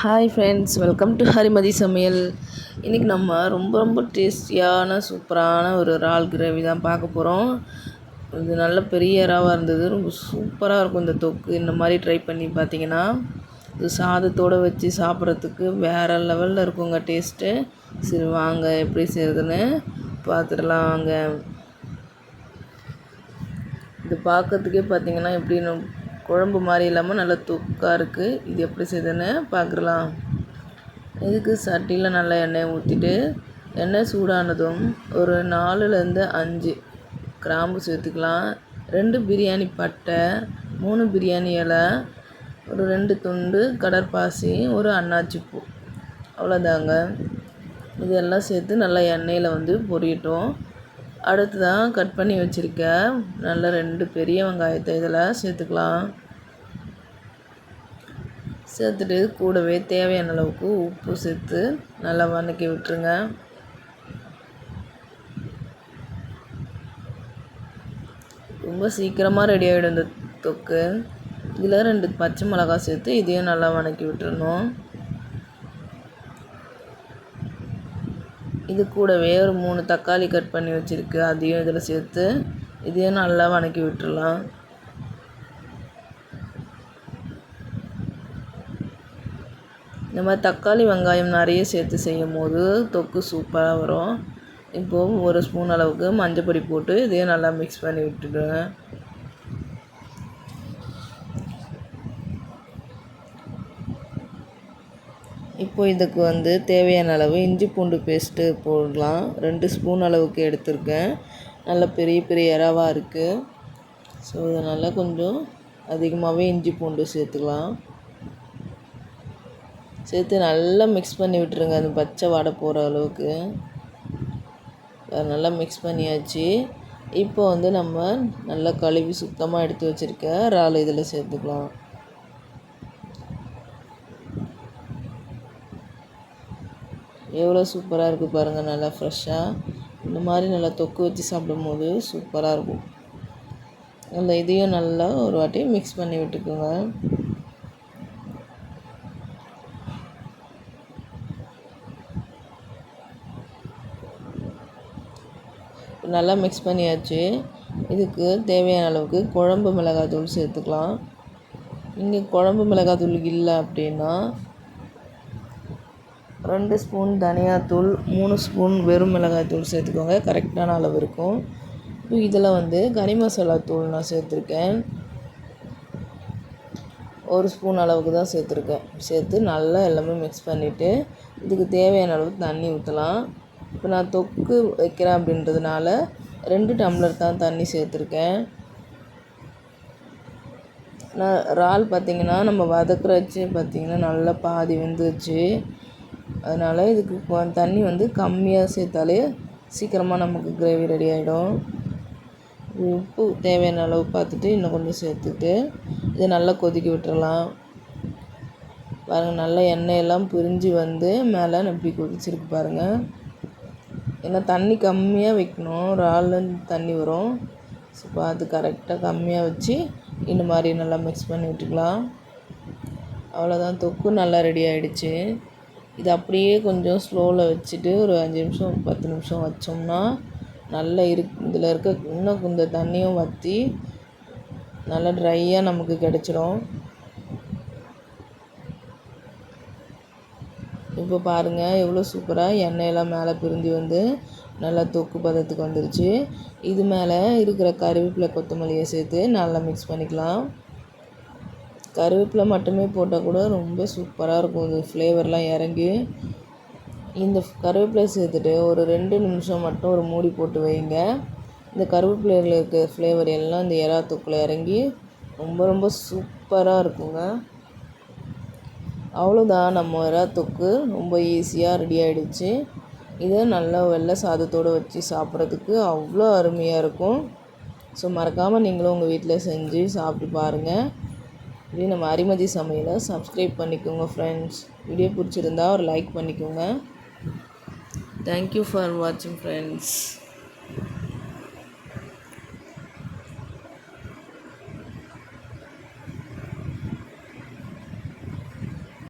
Hi friends welcome to Harimathi சமையல் இன்றைக்கி நம்ம ரொம்ப ரொம்ப டேஸ்டியான சூப்பரான ஒரு இறால் கிரேவி தான் பார்க்க போகிறோம் இது நல்ல பெரிய இறாவாக இருந்தது. ரொம்ப சூப்பராக இருக்கும் இந்த தொக்கு. இந்த மாதிரி ட்ரை பண்ணி பார்த்தீங்கன்னா இது சாதத்தோடு வச்சு சாப்பிட்றதுக்கு வேறு லெவலில் இருக்குங்க டேஸ்ட்டு சரி வாங்க எப்படி செய்கிறதுன்னு பார்த்துடலாம் வாங்க. இது பார்க்கறதுக்கே பார்த்தீங்கன்னா எப்படி குழம்பு மாதிரி இல்லாமல் நல்லா தொக்காக இருக்குது இது எப்படி செய்யுதுன்னு பார்க்குறலாம் இதுக்கு சட்டியில் நல்லா எண்ணெய் ஊற்றிட்டு எண்ணெய் சூடானதும் ஒரு நாலுலேருந்து அஞ்சு கிராம்பு சேர்த்துக்கலாம். ரெண்டு பிரியாணி பட்டை மூணு பிரியாணி இலை ஒரு ரெண்டு துண்டு கடற்பாசி ஒரு அன்னாச்சி பூ. அவ்வளோதாங்க இதெல்லாம் சேர்த்து நல்லா எண்ணெயில் வந்து பொரியட்டும். அடுத்ததான் கட் பண்ணி வச்சுருக்க. நல்ல ரெண்டு பெரிய வெங்காயத்தை இதில் சேர்த்துக்கலாம். சேர்த்துட்டு கூடவே தேவையான அளவுக்கு உப்பு சேர்த்து நல்லா வதக்கி விட்டுருங்க. ரொம்ப சீக்கிரமாக ரெடி ஆகிடும் இந்த தொக்கு. இதில் ரெண்டு பச்சை மிளகா சேர்த்து இதையும் நல்லா வதக்கி விட்டுருணும் இது கூடவே ஒரு மூணு தக்காளி கட் பண்ணி வச்சுருக்கு. அதையும் இதில் சேர்த்து இதையும் நல்லா வதக்கி விட்டுடலாம் இந்த மாதிரி தக்காளி வெங்காயம் நிறைய சேர்த்து செய்யும் போது தொக்கு சூப்பராக வரும். இப்போது ஒரு ஸ்பூன் அளவுக்கு மஞ்சள் பொடி போட்டு இதையும் நல்லா மிக்ஸ் பண்ணி விட்டுடுவேன். இப்போ இதுக்கு வந்து தேவையான அளவு இஞ்சி பூண்டு பேஸ்ட்டு போடலாம். ரெண்டு ஸ்பூன் அளவுக்கு எடுத்திருக்கேன். நல்ல பெரிய பெரிய இறாவாக இருக்குது ஸோ இதனால் கொஞ்சம் அதிகமாகவே இஞ்சி பூண்டு சேர்த்துக்கலாம். சேர்த்து நல்லா மிக்ஸ் பண்ணி விட்டுருங்க. அந்த பச்சை வாடை போகிற அளவுக்கு. நல்லா மிக்ஸ் பண்ணியாச்சு. இப்போ வந்து நம்ம நல்லா கழுவி சுத்தமாக எடுத்து வச்சுருக்க இறால் இதில் சேர்த்துக்கலாம். எவ்வளோ சூப்பராக இருக்குது பாருங்கள் நல்லா ஃப்ரெஷ்ஷாக இந்த மாதிரி நல்லா தொக்கு வச்சு சாப்பிடும்போது சூப்பராக இருக்கும். நல்லா இதையும் நல்லா ஒரு வாட்டி மிக்ஸ் பண்ணி விட்டுக்கோங்க. நல்லா மிக்ஸ் பண்ணியாச்சு. இதுக்கு தேவையான அளவுக்கு குழம்பு மிளகாத்தூள் சேர்த்துக்கலாம். இங்கே குழம்பு மிளகாத்தூள் இல்லை அப்படின்னா ரெண்டு ஸ்பூன் தனியாத்தூள் மூணு ஸ்பூன் வெறும் மிளகாய்த்தூள் சேர்த்துக்கோங்க. கரெக்டான அளவு இருக்கும். இப்போ இதில் வந்து கறி மசாலா தூள் நான் சேர்த்துருக்கேன். ஒரு ஸ்பூன் அளவுக்கு தான் சேர்த்துருக்கேன். சேர்த்து நல்லா எல்லாமே மிக்ஸ் பண்ணிவிட்டு இதுக்கு தேவையான அளவுக்கு தண்ணி ஊற்றலாம் இப்போ நான் தொக்கு வைக்கிறேன் அப்படின்றதுனால ரெண்டு டம்ளர் தான் தண்ணி சேர்த்துருக்கேன். நான் இறால் பார்த்திங்கன்னா நம்ம வதக்குறச்சு பார்த்திங்கன்னா நல்லா பாதி வெந்துச்சு அதனால் இதுக்கு தண்ணி வந்து கம்மியாக சேர்த்தாலே சீக்கிரமாக நமக்கு கிரேவி ரெடி ஆகிடும் உப்பு தேவையான அளவு பார்த்துட்டு இன்னும் கொஞ்சம் சேர்த்துட்டு இதை நல்லா கொதிக்க விட்டுறலாம். பாருங்கள் நல்லா எண்ணெயெல்லாம் பிரிஞ்சு வந்து மேலே நப்பி கொதிச்சிருக்கு பாருங்கள் ஏன்னா தண்ணி கம்மியாக வைக்கணும். இறால்லேருந்து தண்ணி வரும். ஸோ பார்த்து கரெக்டாக கம்மியாக வச்சு இந்த மாதிரி நல்லா மிக்ஸ் பண்ணி விட்டுக்கலாம். அவ்வளோதான் தொக்கு நல்லா ரெடி ஆகிடுச்சு இது அப்படியே கொஞ்சம் ஸ்லோவில் வச்சுட்டு ஒரு அஞ்சு நிமிஷம் பத்து நிமிஷம் வச்சோம்னா நல்லா இரு இதில் இருக்க இன்னும் கொஞ்சம் தண்ணியும் வற்றி நல்லா ட்ரையாக நமக்கு கிடச்சிடும். இப்போ பாருங்கள் எவ்வளோ சூப்பராக எண்ணெயெல்லாம் மேலே பிரிஞ்சு வந்து நல்லா தொக்கு பதத்துக்கு வந்துருச்சு. இது மேலே இருக்கிற கருவேப்பிலை கொத்தமல்லியை சேர்த்து நல்லா மிக்ஸ் பண்ணிக்கலாம். கருவேப்பிலை மட்டுமே போட்டால் கூட ரொம்ப சூப்பராக இருக்கும். இது ஃப்ளேவர்லாம் இறங்கி இந்த கருவேப்பிலை சேர்த்துட்டு ஒரு ரெண்டு நிமிஷம் மட்டும் ஒரு மூடி போட்டு வைங்க. இந்த கருவேப்பிலையில் இருக்கிற ஃப்ளேவர் எல்லாம் இந்த எறா தொக்கில் இறங்கி ரொம்ப ரொம்ப சூப்பராக இருக்குங்க. அவ்வளோதான் நம்ம எறா தொக்கு ரொம்ப ஈஸியாக ரெடி ஆகிடுச்சு இதை நல்லா வெள்ளை சாதத்தோடு வச்சு சாப்பிட்றதுக்கு அவ்வளோ அருமையாக இருக்கும். ஸோ மறக்காமல் நீங்களும் உங்கள் வீட்டில் செஞ்சு சாப்பிட்டு பாருங்கள் இதே நம்ம அரிமதி சமையலை சப்ஸ்கிரைப் பண்ணிக்கோங்க ஃப்ரெண்ட்ஸ் வீடியோ பிடிச்சிருந்தா ஒரு லைக் பண்ணிக்கோங்க. தேங்க்யூ ஃபார் வாட்சிங் ஃப்ரெண்ட்ஸ்